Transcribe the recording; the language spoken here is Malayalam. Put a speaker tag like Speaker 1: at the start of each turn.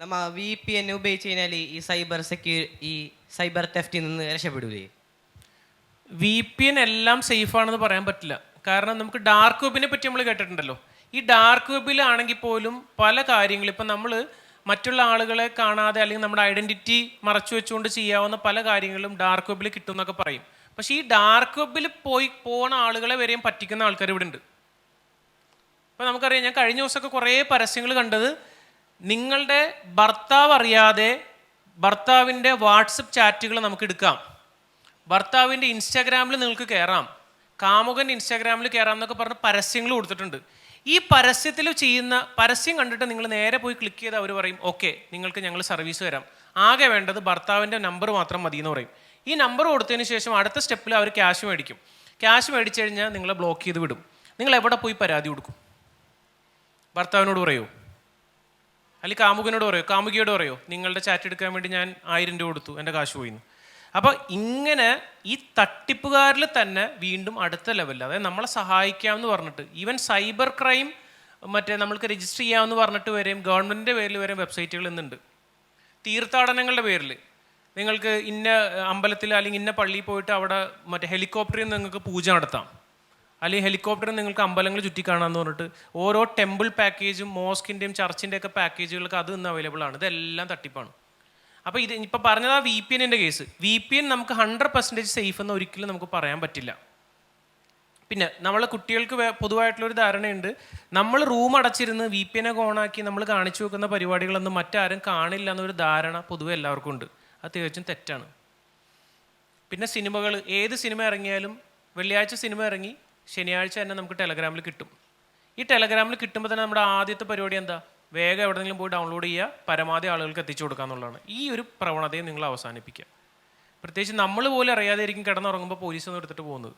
Speaker 1: നമ്മ വി പി എൻ ഉപയോഗിച്ച് കഴിഞ്ഞാൽ ഈ സൈബർ സെക്യൂ ഈ സൈബർ തെഫ്റ്റിൽ നിന്ന് രക്ഷപ്പെടൂലേ?
Speaker 2: വി പി എൻ എല്ലാം സേഫ് ആണെന്ന് പറയാൻ പറ്റില്ല. കാരണം നമുക്ക് ഡാർക്ക് വെബിനെ പറ്റി നമ്മൾ കേട്ടിട്ടുണ്ടല്ലോ. ഈ ഡാർക്ക് വെബിലാണെങ്കിൽ പോലും പല കാര്യങ്ങളും ഇപ്പം നമ്മൾ മറ്റുള്ള ആളുകളെ കാണാതെ അല്ലെങ്കിൽ നമ്മുടെ ഐഡന്റിറ്റി മറച്ചു വെച്ചുകൊണ്ട് ചെയ്യാവുന്ന പല കാര്യങ്ങളും ഡാർക്ക് വെബിൽ കിട്ടും എന്നൊക്കെ പറയും. പക്ഷേ ഈ ഡാർക്ക് വെബിൽ പോയി പോണ ആളുകളെ വരെയും പറ്റിക്കുന്ന ആൾക്കാർ ഇവിടെ ഉണ്ട് ഇപ്പം നമുക്കറിയാം ഞാൻ കഴിഞ്ഞ ദിവസമൊക്കെ കുറേ പരസ്യങ്ങൾ കണ്ടത് നിങ്ങളുടെ ഭർത്താവ് അറിയാതെ ഭർത്താവിന്റെ വാട്സപ്പ് ചാറ്റുകൾ നമുക്ക് എടുക്കാം. ഭർത്താവിന്റെ ഇൻസ്റ്റാഗ്രാമിൽ നിങ്ങൾക്ക് കയറാം. കാമുകൻ ഇൻസ്റ്റാഗ്രാമിൽ കയറാം എന്നൊക്കെ പറഞ്ഞ് പരസ്യങ്ങൾ കൊടുത്തിട്ടുണ്ട്. ഈ പരസ്യത്തിൽ ചെയ്യുന്ന പരസ്യം കണ്ടിട്ട് നിങ്ങൾ നേരെ പോയി ക്ലിക്ക് ചെയ്ത് അവർ പറയും ഓക്കെ നിങ്ങൾക്ക് ഞങ്ങൾ സർവീസ് തരാം. ആകെ വേണ്ടത് ഭർത്താവിന്റെ നമ്പർ മാത്രം മതി എന്ന് പറയും. ഈ നമ്പർ കൊടുത്തതിന് ശേഷം അടുത്ത സ്റ്റെപ്പിൽ അവർ ക്യാഷ് മേടിക്കും. ക്യാഷ് മേടിച്ചു കഴിഞ്ഞാൽ നിങ്ങളെ ബ്ലോക്ക് ചെയ്ത് വിടും. നിങ്ങൾ എവിടെ പോയി പരാതി കൊടുക്കും? ഭർത്താവിനോട് പറയോ. അല്ലെങ്കിൽ കാമുകനോട് പറയോ? കാമുകിയോട് പറയോ? നിങ്ങളുടെ ചാറ്റ് എടുക്കാൻ വേണ്ടി ഞാൻ ആയിരം രൂപ കൊടുത്തു എന്റെ കാശ് പോയിന്ന്. അപ്പോൾ ഇങ്ങനെ ഈ തട്ടിപ്പുകാരിൽ തന്നെ വീണ്ടും അടുത്ത ലെവലിൽ അതായത് നമ്മളെ സഹായിക്കാമെന്ന് പറഞ്ഞിട്ട് ഈവൻ സൈബർ ക്രൈം മറ്റേ നമ്മൾക്ക് രജിസ്റ്റർ ചെയ്യാമെന്ന് പറഞ്ഞിട്ട് വരെയും ഗവൺമെന്റിന്റെ പേരിൽ വരെയും വെബ്സൈറ്റുകൾ ഇന്നുണ്ട്. തീർത്ഥാടനങ്ങളുടെ പേരിൽ. നിങ്ങൾക്ക് ഇന്ന അമ്പലത്തിൽ അല്ലെങ്കിൽ ഇന്ന പള്ളിയിൽ പോയിട്ട് അവിടെ മറ്റേ ഹെലികോപ്റ്ററിൽ നിങ്ങൾക്ക് പൂജ നടത്താം. അല്ലെങ്കിൽ ഹെലികോപ്റ്റർ നിങ്ങൾക്ക് അമ്പലങ്ങൾ ചുറ്റി കാണാമെന്ന് പറഞ്ഞിട്ട് ഓരോ ടെമ്പിൾ പാക്കേജും മോസ്കിന്റെയും ചർച്ചിന്റെ ഒക്കെ പാക്കേജുകൾക്ക് അത് ഇന്ന് അവൈലബിൾ ആണ്. ഇതെല്ലാം തട്ടിപ്പാണ്. അപ്പോൾ ഇത് ഇപ്പം പറഞ്ഞത് ആ വി പി എന്റെ കേസ് വി പി എൻ നമുക്ക് ഹൺഡ്രഡ് പെർസെന്റേജ് സേഫ് എന്ന് ഒരിക്കലും നമുക്ക് പറയാൻ പറ്റില്ല. പിന്നെ നമ്മളെ കുട്ടികൾക്ക് പൊതുവായിട്ടുള്ളൊരു ധാരണയുണ്ട്. നമ്മൾ റൂം അടച്ചിരുന്ന് വി പി എനൊക്കെ ഓണാക്കി നമ്മൾ കാണിച്ചു വെക്കുന്ന പരിപാടികളൊന്നും മറ്റാരും കാണില്ല എന്നൊരു ധാരണ പൊതുവെ എല്ലാവർക്കും ഉണ്ട്. അത് തികച്ചും തെറ്റാണ്. പിന്നെ സിനിമകൾ ഏത് സിനിമ ഇറങ്ങിയാലും വെള്ളിയാഴ്ച സിനിമ ഇറങ്ങി ശനിയാഴ്ച തന്നെ നമുക്ക് ടെലഗ്രാമിൽ കിട്ടും. ഈ ടെലഗ്രാമിൽ കിട്ടുമ്പോൾ തന്നെ നമ്മുടെ ആദ്യത്തെ പരിപാടി എന്താ? വേഗം എവിടെയെങ്കിലും പോയി ഡൗൺലോഡ് ചെയ്യുക പരമാവധി ആളുകൾക്ക് എത്തിച്ചു കൊടുക്കുക എന്നുള്ളതാണ്. ഈ ഒരു പ്രവണതയെ നിങ്ങൾ അവസാനിപ്പിക്കുക. പ്രത്യേകിച്ച് നമ്മൾ പോലും അറിയാതെ ഇരിക്കും കിടന്നുറങ്ങുമ്പോൾ പോലീസ് ഒന്നും എടുത്തിട്ട് പോകുന്നത്.